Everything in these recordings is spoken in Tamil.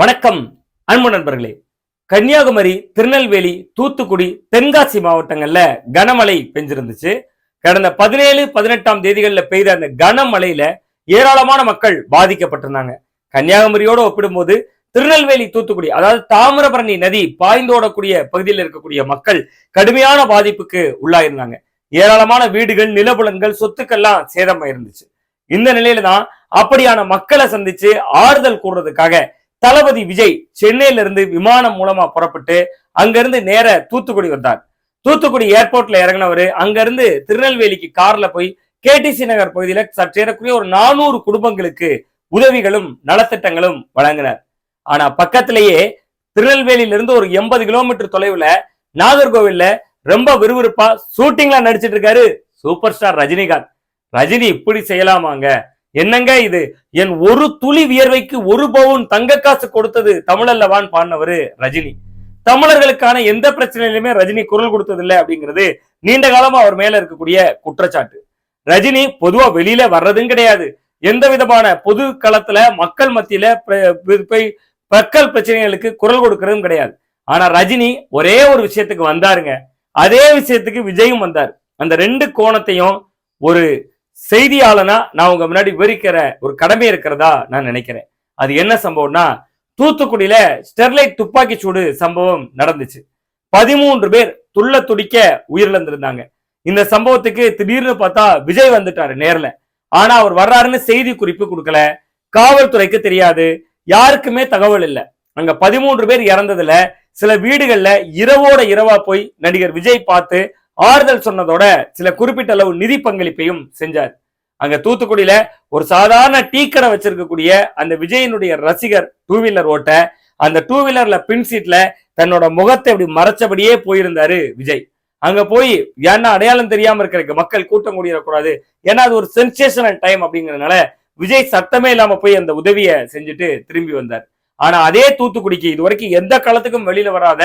வணக்கம் அன்பு நண்பர்களே. கன்னியாகுமரி திருநெல்வேலி தூத்துக்குடி தென்காசி மாவட்டங்கள்ல கனமழை பெஞ்சிருந்துச்சு. கடந்த பதினேழு பதினெட்டாம் தேதிகளில் பெய்த அந்த கனமழையில ஏராளமான மக்கள் பாதிக்கப்பட்டிருந்தாங்க. கன்னியாகுமரியோட ஒப்பிடும்போது திருநெல்வேலி தூத்துக்குடி அதாவது தாமிரபரணி நதி பாய்ந்தோடக்கூடிய பகுதியில் இருக்கக்கூடிய மக்கள் கடுமையான பாதிப்புக்கு உள்ளாயிருந்தாங்க. ஏராளமான வீடுகள் நிலபுலன்கள் சொத்துக்கள்லாம் சேதமாயிருந்துச்சு. இந்த நிலையில தான் அப்படியான மக்களை சந்திச்சு ஆறுதல் கூடுறதுக்காக தளபதி விஜய் சென்னையில இருந்து விமானம் மூலமா புறப்பட்டு அங்கிருந்து நேர தூத்துக்குடி வந்தார். தூத்துக்குடி ஏர்போர்ட்ல இறங்கினவர் அங்கிருந்து திருநெல்வேலிக்கு கார்ல போய் கேடிசி நகர் பகுதியில சற்றேறக்குரிய ஒரு நானூறு குடும்பங்களுக்கு உதவிகளும் நலத்திட்டங்களும் வழங்கினார். ஆனா பக்கத்திலேயே திருநெல்வேலியில இருந்து ஒரு எண்பது கிலோமீட்டர் தொலைவுல நாகர்கோவில்ல ரொம்ப விறுவிறுப்பா ஷூட்டிங்லாம் நடிச்சிட்டு இருக்காரு சூப்பர் ஸ்டார் ரஜினிகாந்த். ரஜினி இப்படி செய்யலாமாங்க? என்னங்க இது? என் ஒரு துளி வியர்வைக்கு ஒரு பவுன் தங்க காசு கொடுத்தது தமிழல்லவான் பாடினவர் ரஜினி. தமிழர்களுக்கான எந்த பிரச்சனையிலுமே ரஜினி குரல் கொடுத்ததில்லை அப்படிங்கிறது நீண்ட காலமா அவர் மேல இருக்கக்கூடிய குற்றச்சாட்டு. ரஜினி பொதுவா வெளியில வர்றதும் கிடையாது. எந்த விதமான பொது களத்துல மக்கள் மத்தியில போய் மக்கள் பிரச்சனைகளுக்கு குரல் கொடுக்கறதும் கிடையாது. ஆனா ரஜினி ஒரே ஒரு விஷயத்துக்கு வந்தாருங்க. அதே விஷயத்துக்கு விஜயும் வந்தார். அந்த ரெண்டு கோணத்தையும் ஒரு செய்தியாளனா நான் உங்க முன்னாடி விவரிக்கிற ஒரு கடமை இருக்கிறதா நான் நினைக்கிறேன். அது என்ன சம்பவம்னா தூத்துக்குடியில ஸ்டெர்லைட் துப்பாக்கி சூடு சம்பவம் நடந்துச்சு. பதிமூன்று பேர் துள்ள துடிக்க உயிரிழந்திருந்தாங்க. இந்த சம்பவத்துக்கு திடீர்னு பார்த்தா விஜய் வந்துட்டாரு நேர்ல. ஆனா அவர் வர்றாருன்னு செய்தி குறிப்பு கொடுக்கல. காவல்துறைக்கு தெரியாது. யாருக்குமே தகவல் இல்லை. அங்க பதிமூன்று பேர் இறந்ததுல சில வீடுகள்ல இரவோட இரவா போய் நடிகர் விஜய் பார்த்து ஆறுதல் சொன்னதோட சில குறிப்பிட்ட அளவு நிதி பங்களிப்பையும் செஞ்சார். அங்க தூத்துக்குடியில ஒரு சாதாரண டீ கடை வச்சிருக்கக்கூடிய அந்த விஜயனுடைய ரசிகர் டூ வீலர் ஓட்ட அந்த டூ வீலர்ல பின் சீட்ல தன்னோட முகத்தை இப்படி மறைச்சபடியே போயிருந்தாரு விஜய். அங்க போய் ஏன்னா அடையாளம் தெரியாம இருக்கிற மக்கள் கூட்டம் கூடிடக்கூடாது. ஏன்னா அது ஒரு சென்சேஷனல் டைம் அப்படிங்கறதுனால விஜய் சத்தமே இல்லாம போய் அந்த உதவியை செஞ்சுட்டு திரும்பி வந்தார். ஆனா அதே தூத்துக்குடிக்கு இது வரைக்கும் எந்த காலத்துக்கும் வெளியில வராத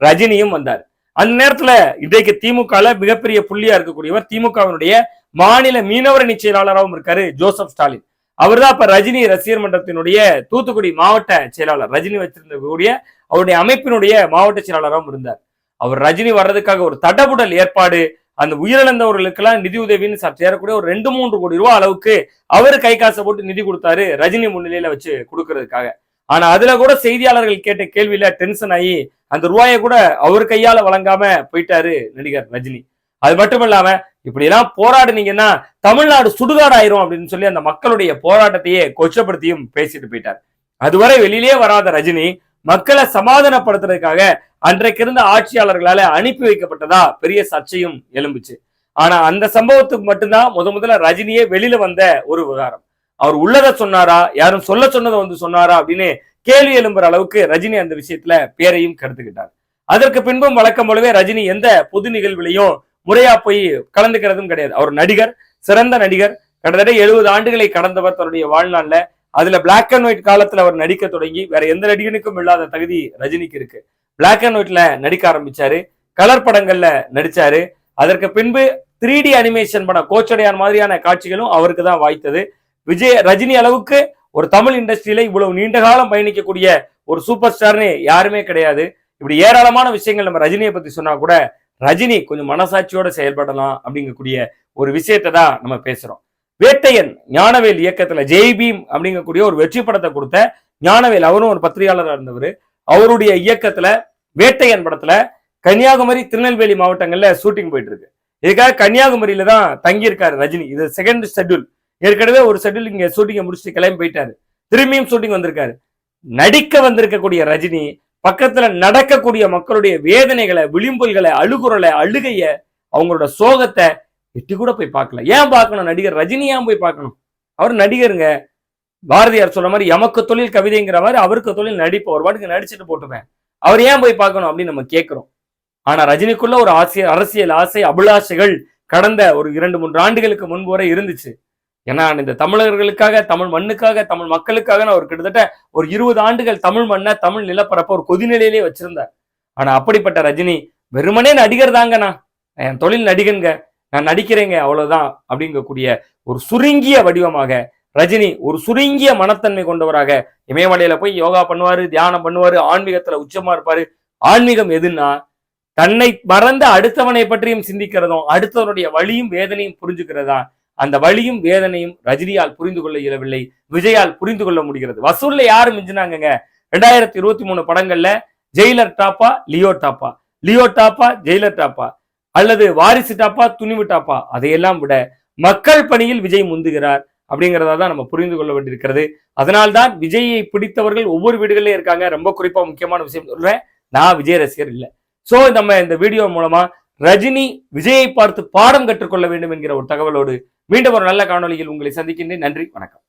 ரஜினியும் வந்தார். அந்த நேரத்துல இன்றைக்கு திமுகல மிகப்பெரிய புள்ளியா இருக்கக்கூடியவர் திமுகவினுடைய மாநில மீனவர் அணி செயலாளராகவும் இருக்காரு ஜோசப் ஸ்டாலின். அவர் தான் இப்ப ரஜினி ரசிகர் மன்றத்தினுடைய தூத்துக்குடி மாவட்ட செயலாளர். ரஜினி வச்சிருந்த கூடிய அவருடைய அமைப்பினுடைய மாவட்ட செயலாளராகவும் இருந்தார். அவர் ரஜினி வர்றதுக்காக ஒரு தடபுடல் ஏற்பாடு அந்த உயிரிழந்தவர்களுக்கெல்லாம் நிதி உதவின்னு சேரக்கூடிய ஒரு ரெண்டு மூன்று கோடி ரூபாய் அளவுக்கு அவர் கை காசை போட்டு நிதி கொடுத்தாரு ரஜினி முன்னிலையில வச்சு கொடுக்கறதுக்காக. ஆனா அதுல கூட செய்தியாளர்கள் கேட்ட கேள்வியில டென்ஷன் ஆகி அந்த ரூபாயை கூட அவர் கையால வழங்காம போயிட்டாரு நடிகர் ரஜினி. அது மட்டும் இல்லாம இப்படி எல்லாம் போராடுனீங்கன்னா தமிழ்நாடு சுடுகாடு ஆயிரும் அப்படின்னு சொல்லி அந்த மக்களுடைய போராட்டத்தையே கொச்சப்படுத்தியும் பேசிட்டு போயிட்டார். அதுவரை வெளியிலே வராத ரஜினி மக்களை சமாதானப்படுத்துறதுக்காக அன்றைக்கு இருந்த ஆட்சியாளர்களால அனுப்பி வைக்கப்பட்டதா பெரிய சர்ச்சையும் எழும்புச்சு. ஆனா அந்த சம்பவத்துக்கு மட்டும்தான் முத முதல்ல ரஜினியே வெளியில வந்த ஒரு விவகாரம். அவர் உள்ளதை சொன்னாரா? யாரும் சொல்ல சொன்னதை வந்து சொன்னாரா? அப்படின்னு கேள்வி எழும்புற அளவுக்கு ரஜினி அந்த விஷயத்துல பேரையும் கருத்துக்கிட்டார் அதற்கு பின்பும் வழக்கம் போலவே ரஜினி எந்த பொது நிகழ்விலையும் முறையா போய் கலந்துக்கிறதும் கிடையாது. அவர் நடிகர் சிறந்த நடிகர். கிட்டத்தட்ட எழுபது ஆண்டுகளை கடந்தவர் தன்னுடைய வாழ்நாள்ல. அதுல பிளாக் அண்ட் ஒயிட் காலத்துல அவர் நடிக்க தொடங்கி வேற எந்த நடிகனுக்கும் இல்லாத தகுதி ரஜினிக்கு இருக்கு. பிளாக் அண்ட் ஒயிட்ல நடிக்க ஆரம்பிச்சாரு. கலர் படங்கள்ல நடிச்சாரு. அதற்கு பின்பு த்ரீ டி அனிமேஷன் படம் கோச்சடையான் மாதிரியான காட்சிகளும் அவருக்கு தான் வாய்த்தது. விஜய் ரஜினி அளவுக்கு ஒரு தமிழ் இண்டஸ்ட்ரியில இவ்வளவு நீண்ட காலம் பயணிக்கக்கூடிய ஒரு சூப்பர் ஸ்டார்னு யாருமே கிடையாது. இப்படி ஏராளமான விஷயங்கள் நம்ம ரஜினியை பத்தி சொன்னா கூட ரஜினி கொஞ்சம் மனசாட்சியோட செயல்படலாம் அப்படிங்கக்கூடிய ஒரு விஷயத்தை தான் நம்ம பேசுறோம். வேட்டையன் ஞானவேல் இயக்கத்துல ஜெய் பீம் அப்படிங்கக்கூடிய ஒரு வெற்றி படத்தை கொடுத்த ஞானவேல் அவரும் ஒரு பத்திரிகையாளராக இருந்தவர். அவருடைய இயக்கத்துல வேட்டையன் படத்துல கன்னியாகுமரி திருநெல்வேலி மாவட்டங்கள்ல ஷூட்டிங் போயிட்டு இருக்கு. இதுக்காக கன்னியாகுமரியில தான் தங்கியிருக்காரு ரஜினி. இது செகண்ட் ஷெட்யூல் ஏற்கனவே ஒரு ஷெட்யூல் இங்க ஷூட்டிங்கை முடிச்சுட்டு கிளம்பி போயிட்டாரு. திரும்பியும் ஷூட்டிங் வந்திருக்காரு. நடிக்க வந்திருக்கக்கூடிய ரஜினி பக்கத்துல நடக்கக்கூடிய மக்களுடைய வேதனைகளை விளிம்புல்களை அழுகுறலை அழுகைய அவங்களோட சோகத்தை எட்டி கூட போய் பார்க்கல. ஏன் பார்க்கணும்? நடிகர் ரஜினி ஏன் போய் பார்க்கணும்? அவர் நடிகருங்க. பாரதியார் சொல்ற மாதிரி எமக்கு தொழில் கவிதைங்கிற மாதிரி அவருக்கு தொழில் நடிப்பு ஒரு பாட்டுக்கு நடிச்சுட்டு போட்டுருவேன் அவர் ஏன் போய் பார்க்கணும்? அப்படின்னு நம்ம கேட்கிறோம் ஆனா ரஜினிக்குள்ள ஒரு ஆசை அரசியல் ஆசை அபிலாஷைகள் கடந்த ஒரு இரண்டு மூன்று ஆண்டுகளுக்கு முன்பு வரை இருந்துச்சு. ஏன்னா இந்த தமிழர்களுக்காக தமிழ் மண்ணுக்காக தமிழ் மக்களுக்காக நான் ஒரு கிட்டத்தட்ட ஒரு இருபது ஆண்டுகள் தமிழ் மண்ணை தமிழ் நிலப்பரப்ப ஒரு கொதிநிலையிலே வச்சிருந்தார். ஆனா அப்படிப்பட்ட ரஜினி வெறுமனே நடிகர் தாங்கண்ணா. என் தொழில் நடிகன்க நான் நடிக்கிறேங்க அவ்வளவுதான் அப்படிங்கக்கூடிய ஒரு சுருங்கிய வடிவமாக ரஜினி ஒரு சுருங்கிய மனத்தன்மை கொண்டவராக இமயமலையில போய் யோகா பண்ணுவாரு தியானம் பண்ணுவாரு ஆன்மீகத்துல உச்சமா இருப்பாரு. ஆன்மீகம் எதுன்னா தன்னை மறந்த அடுத்தவனை பற்றியும் சிந்திக்கிறதும் அடுத்தவனுடைய வழியும் வேதனையும் புரிஞ்சுக்கிறதா அந்த வழியும் வேதனையும் ரஜினியால் புரிந்து கொள்ள இயலவில்லை விஜயால் புரிந்து கொள்ள முடிகிறது. வசூல்ல யாரு மிஞ்சினாங்கங்க? ரெண்டாயிரத்தி இருபத்தி மூணு படங்கள்ல ஜெயிலர் டாப்பா லியோ டாப்பா? லியோ டாப்பா ஜெயிலர் டாப்பா? அல்லது வாரிசு டாப்பா துணிவு டாப்பா? அதையெல்லாம் விட மக்கள் பணியில் விஜய் முந்துகிறார் அப்படிங்கிறதா தான் நம்ம புரிந்து கொள்ள வேண்டியிருக்கிறது. அதனால்தான் விஜயை பிடித்தவர்கள் ஒவ்வொரு வீடுகளிலும் இருக்காங்க. ரொம்ப குறிப்பா முக்கியமான விஷயம் சொல்றேன். நான் விஜய் ரசிகர் இல்லை. ஸோ நம்ம இந்த வீடியோ மூலமா ரஜினி விஜயை பார்த்து பாடம் கற்றுக்கொள்ள வேண்டும் என்கிற ஒரு தகவலோடு மீண்டும் ஒரு நல்ல காணொளியில் உங்களை சந்திக்கின்றேன். நன்றி வணக்கம்.